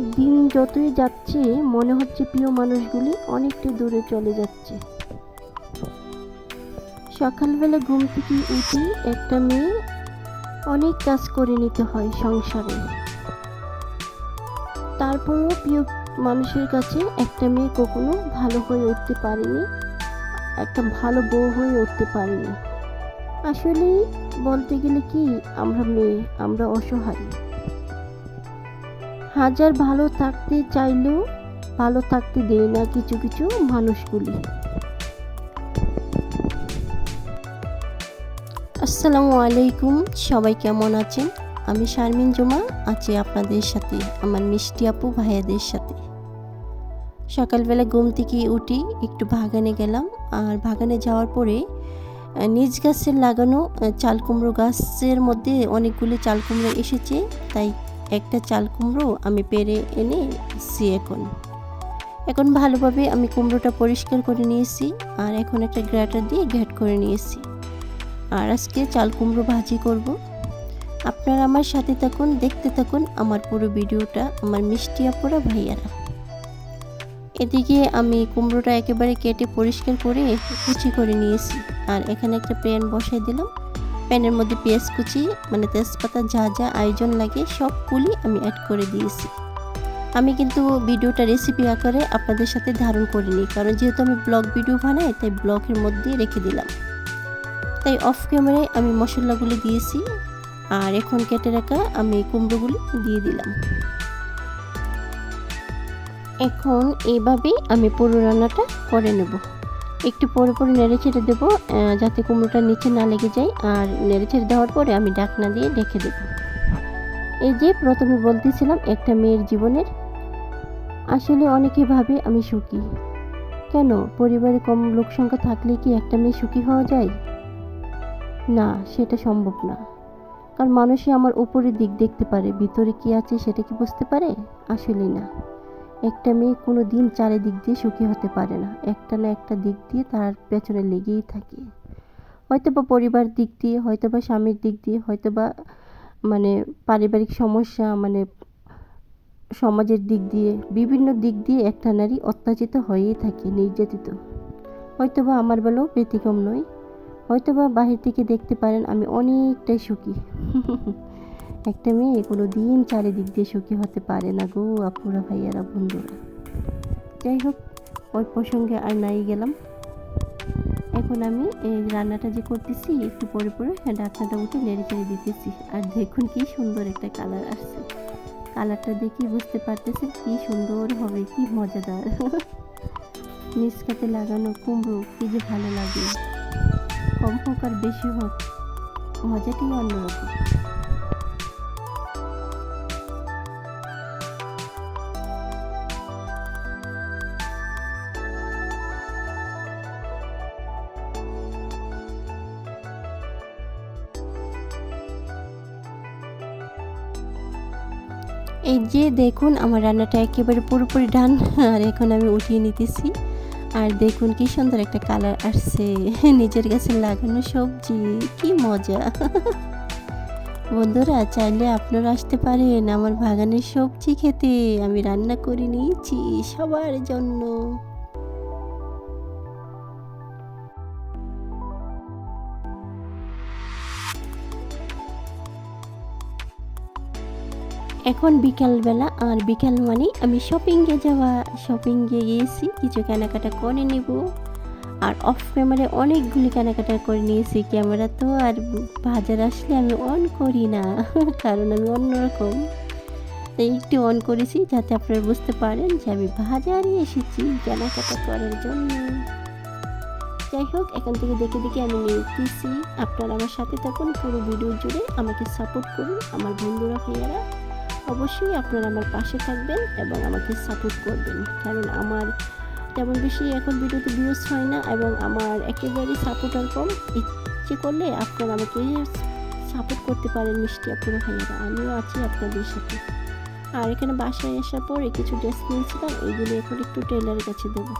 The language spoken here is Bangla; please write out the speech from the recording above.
দিন যতই যাচ্ছে, মনে হচ্ছে প্রিয় মানুষগুলি অনেকটা দূরে চলে যাচ্ছে। সকালবেলা ঘুম থেকে উঠে একটা মেয়ে অনেক কাজ করে নিতে হয় সংসারে। তারপরেও প্রিয় মানুষের কাছে একটা মেয়ে কখনো ভালো হয়ে উঠতে পারেনি, একটা ভালো বউ হয়ে উঠতে পারেনি। আসলে বলতে গেলে কি, আমরা মেয়ে, আমরা অসহায়। হাজার ভালো থাকতে চাইলেও ভালো থাকতে দেয় না কিছু কিছু মানুষগুলি। আসসালামু আলাইকুম সবাই কেমন আছেন? আমি শারমিন জুমা আছি আপনাদের সাথে আমার মিষ্টি আপু ভাইয়াদের সাথে। সকালবেলা ঘুম থেকে উঠি একটু বাগানে গেলাম আর বাগানে যাওয়ার পরে নিজ গাছের লাগানো আহ, চাল কুমড়ো গাছের মধ্যে অনেকগুলি চাল কুমড়ো এসেছে তাই একটা চাল কুমড়ো আমি পেরে এনেছি এখন। এখন ভালোভাবে আমি কুমড়োটা পরিষ্কার করে নিয়েছি আর এখন একটা গ্রাটার দিয়ে গ্যাট করে নিয়েছি। আর আজকে চাল কুমড়ো ভাজি করব। আপনারা আমার সাথে থাকুন, দেখতে থাকুন আমার পুরো ভিডিওটা, আমার মিষ্টি আপুরা ভাইয়ারা। এদিকে আমি কুমড়োটা একেবারে কেটে পরিষ্কার করে কুচি করে নিয়েছি। আর এখানে একটা প্যান বসাই দিলাম। প্যানের মধ্যে পেঁয়াজ কুচি মানে তেজপাতা, যা যা আয়োজন লাগে সবগুলি আমি অ্যাড করে দিয়েছি। আমি কিন্তু ভিডিওটা রেসিপি আকারে আপনাদের সাথে ধারণ করিনি, কারণ যেহেতু আমি ব্লগ ভিডিও বানাই, তাই ব্লগের মধ্যে রেখে দিলাম। তাই অফ ক্যামেরায় আমি মশলাগুলি দিয়েছি, আর এখন কেটে রাখা আমি কুমড়োগুলি দিয়ে দিলাম। এখন এইভাবেই আমি পুরো রান্নাটা করে নেব। একটু পরে পরে নেড়ে ছেড়ে দেবো যাতে কুমড়োটা নিচে না লেগে যায়। আর নেড়ে ছেড়ে দেওয়ার পরে আমি ডাকনা দিয়ে ঢেকে দেব। এই যে প্রথমে বলতেছিলাম, একটা মেয়ের জীবনের। আসলে অনেকে ভাবে আমি সুখী। কেন? পরিবারে কম লোক সংখ্যা থাকলে কি একটা মেয়ে সুখী হওয়া যায়? না, সেটা সম্ভব না। কারণ মানুষই আমার উপরের দিক দেখতে পারে, ভিতরে কি আছে সেটা কি বুঝতে পারে? আসলেই না। একটা মেয়ে কোনো দিন চারিদিক দিয়ে সুখী হতে পারে না। একটা না একটা দিক দিয়ে তার পেছনে লেগেই থাকে। হয়তো বা পরিবার দিক দিয়ে হয়তো বা স্বামীর দিক দিয়ে হয়তো বা মানে পারিবারিক সমস্যা মানে সমাজের দিক দিয়ে, বিভিন্ন দিক দিয়ে একটা নারী অত্যাচিত হয়েই থাকে নির্যাতিত। হয়তো বা আমার বেলাও ব্যতিক্রম নয় হয়তো বা বাহির থেকে দেখতে পারেন আমি অনেকটাই সুখী। একটা মেয়ে কোনো দিন চারিদিক দিয়ে সুখী হতে পারে না গো আপুরা, ভাইয়ারা, বন্ধুরা। যাই হোক, ওই প্রসঙ্গে আর নাই গেলাম। এখন আমি এই রান্নাটা যে করতেছি, একটু পরে পরে ডাকনাটা উঠে নেড়ে চেড়ে দিতেছি। আর দেখুন কি সুন্দর একটা কালার আসছে। কালারটা দেখি বুঝতে পারতেছি কি সুন্দর হবে, কি মজাদার। নিষ্কাতে লাগানো কুমড়ো, কি যে ভালো লাগে কম হোক আর বেশি হোক মজাটাই অন্যরকম এই যে দেখুন, আমার রান্নাটা একেবারে পুরোপুরি ডান। আর এখন আমি উঠিয়ে নিতেছি। আর দেখুন কি সুন্দর একটা কালার আসছে। নিজের কাছে লাগানো সবজি, কি মজা। বন্ধুরা, চাইলে আপনারা আসতে পারেন। আমার বাগানের সবজি খেতে। আমি রান্না করে নিয়েছি সবার জন্য। এখন বিকালবেলা আর বিকাল মানে আমি শপিংয়ে যাওয়া শপিংয়ে গিয়েছি, কিছু কেনাকাটা করে নেব। আর অফ ক্যামেরায় অনেকগুলি কেনাকাটা করে নিয়েছি ক্যামেরা তো আর বাজার আসলে আমি অন করি না, কারণ আমি অন্যরকম। তাই একটু অন করেছি যাতে আপনারা বুঝতে পারেন যে আমি বাজারে এসেছি কেনাকাটা করার জন্য। যাই হোক, এখান থেকে দেখে দেখে আমি নিতেছি। আপনারা আমার সাথে থাকুন, পুরো ভিডিও জুড়ে আমাকে সাপোর্ট করুন, আমার বন্ধুরা ভাইয়ারা। অবশ্যই আপনারা আমার পাশে থাকবেন এবং আমাকে সাপোর্ট করবেন। কারণ আমার তেমন বেশি এখন ভিডিওতে ভিউজ হয় না এবং আমার একেবারেই সাপোর্টার কম। ইচ্ছে করলে আপনারা আমাকে সাপোর্ট করতে পারেন মিষ্টি আপুরা ভাইয়ারা। আমিও আছি আপনাদের সাথে। আর এখানে বাসায় আসার পরে কিছু ড্রেস নিয়েছিলাম ওইগুলো এখন একটু টেলারের কাছে দেবো।